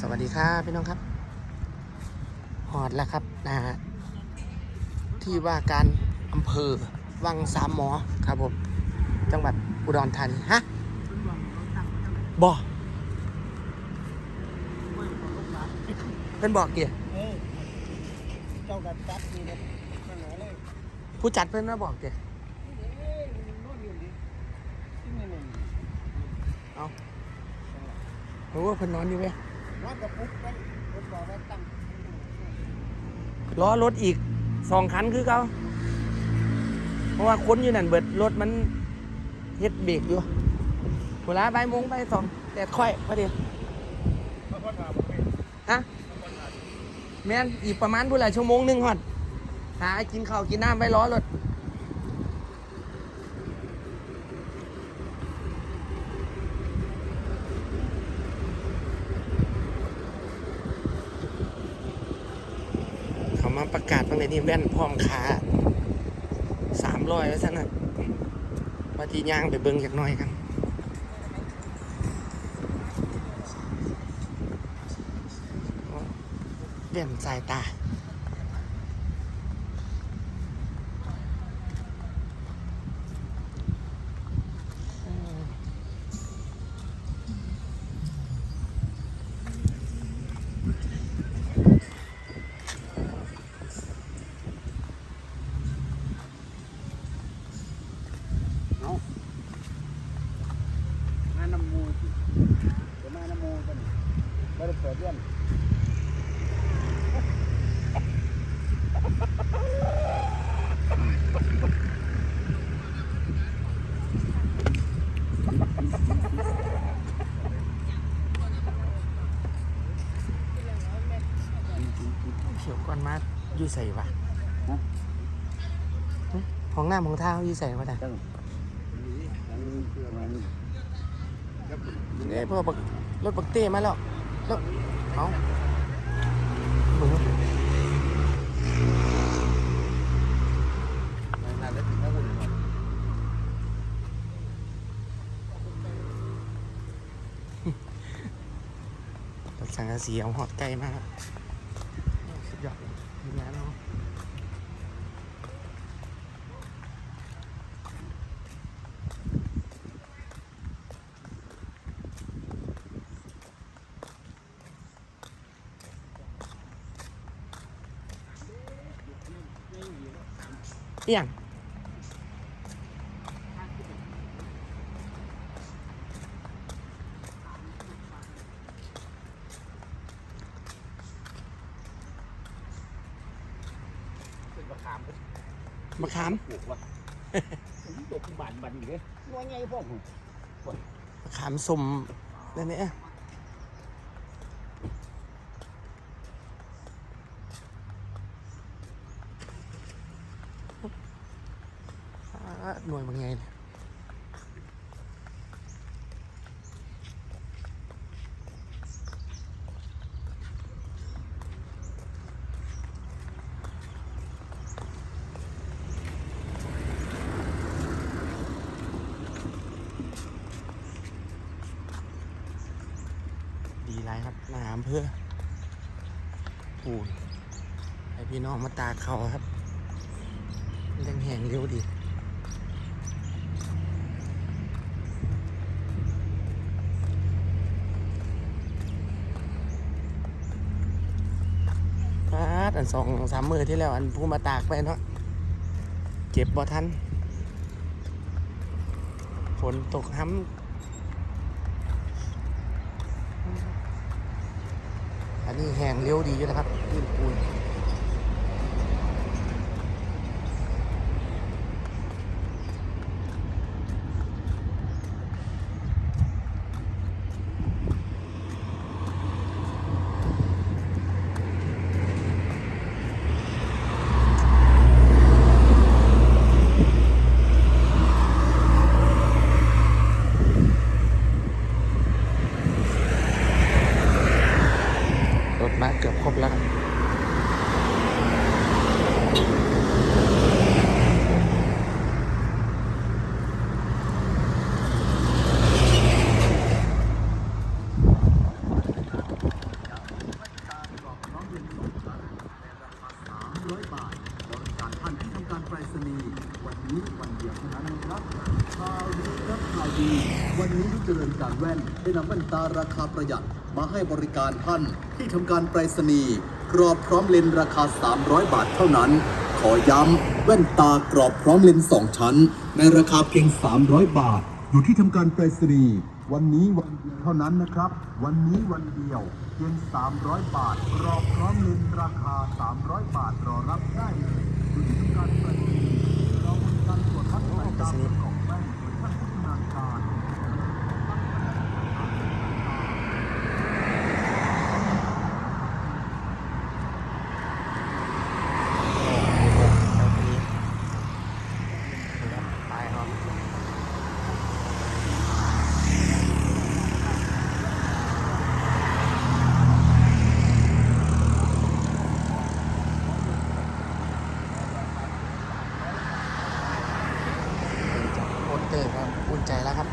สวัสดีครับพี่น้องครับ หอดแล้วครับนะฮะที่ว่าการอำเภอวังสามหมอครับผมจังหวัดอุดรธานีฮะบ่เป็นบอกเกี่ยเอเจ้ากันจัดดีเลยนั่นหละเลยผู้จัดเพิ่อนมาบอกเกี่ยเอ้ยมันนอนอยู่ดิที่นี่นี่รู้ว่าเพิ่อนนอนอยู่ไห มนอนกับปุ๊บกันปุ๊บอกว่าตั้งล้อรถอีกสองคันคือเขาเพราะว่าค้นอยู่นั่นเบิดรถมันเฮ็ดเบรกอยู่เวลาบ่ายโมงไปสองแต่ค่อยพอดีเขาก็ถามผมเป็นฮะแม่นอีกประมาณพุ่นละชั่วโมงหนึ่งฮอดหากินข้าวกินน้ำไปล้อรถ มาประกาศตรงไหนนี่แว่นพร้อมขาสามร้อยแล้วสันนะว่าที่ย่างไปเบิ้งจากน้อยกันแว่นสายตามาน้ำมูสิเดี๋ยวมาน้ำมูกันไม่ได้ เปิดเรื่องเขียวก่อนมาอยู่ใส่วะฮะหึของหน้าของเท้าอยู่ใส่วะแต่ตั้งตั้งเพื่อมานี่เนี่ยพอบักรถบักเต้มาแล้ว แล้วเอาเบิ่งนานแล้วถึงแล้วคุณรถสังกะสีเอาหอดไกลมากครับสุดยอดมีงานเนาะ เอี่ยงเป็นประคามมะขามปลูกวะผมตกบานบันอยู่เลยว่าไงพ่อผมมะขามสมนั่นเนี่ย หน่วยบางไงเนี่ยดีไรครับน้ำเพื่อปูนให้พี่น้องมาตาเขาครับแรงแห้งเร็วดี พา ดอันสองสามมือที่แล้ว อันผู้มาตากไปเนาะเจ็บบ่ทันฝนตกห้ำอันนี้แห้งเร็วดีอยู่นะครับพื้นปูนี้วันเดียวเท่านั้นนะครับข่าวดีครับข่าวดี วันนี้ผู้เจริญการแว่นได้นำแว่นตาราคาประหยัดมาให้บริการท่านที่ทำการไปรษณีย์กรอบพร้อมเลนราคา 300 บาทเท่านั้น ขอย้ำแว่นตากรอบพร้อมเลนสองชั้น ในราคาเพียง 300 บาท อยู่ที่ทำการไปรษณีย์วันนี้วันเดียวเท่านั้นนะครับ วันนี้วันเดียวเพียง 300 บาทกรอบพร้อมเลนราคา 300 บาทรอรับได้เลย สนิทานผู้ชำนาญการ แล้วทีนี้ไปครับโอนเตอร์ครับอุ่น ใจแล้วครับ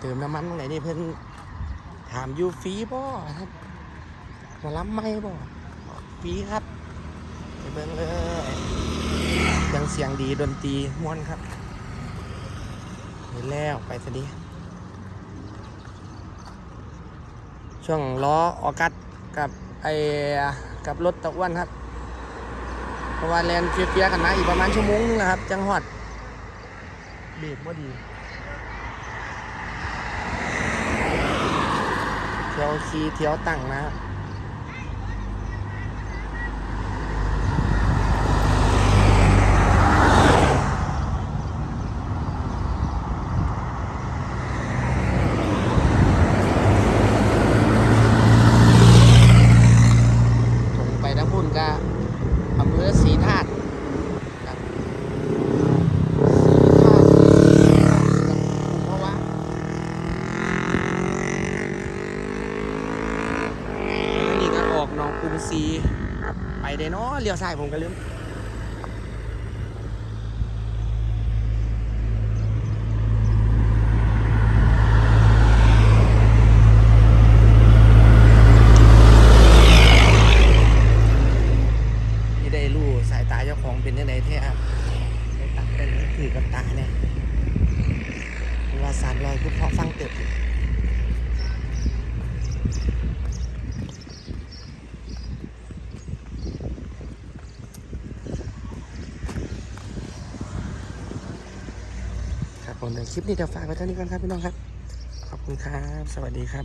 เติมน้ำมันตรงไหนนี่เพิ่นถามอยู่ฟรีบ่ครับมารับไม่บ่ฟรีครับไปเบิ่งเลยยังเสียงดีดนตรีม่วนครับเห็นแล้วไปสดีช่วงล้อออกัสกับไอกับรถตะอ้วนครับ เพราะว่าแลนเฟียๆกันนะอีกประมาณชั่วโมงนึงนะครับ จังหวัดเบรกบ่ดีเที่ยวขี่เที่ยวตั้งนะครับถงไปทั้งพุ่นก็อำเภอศรีธาตุครับศรีธาตุกับกุมภาวะ อันนี้ กรุงศรีไปเดนอเลี้ยวซ้ายผมก็ลืมนี่ได้รู้สายตาเจ้าของเป็นยังไงแท้ครับได้ตัดได้ถือกับตาเนี่ยเวลาสามรอยคือพอฟังเติบอยู่ ครับผมในคลิปนี้เดี๋ยวฝากไว้เท่านี้ก่อนครับพี่น้องครับ ขอบคุณครับ สวัสดีครับ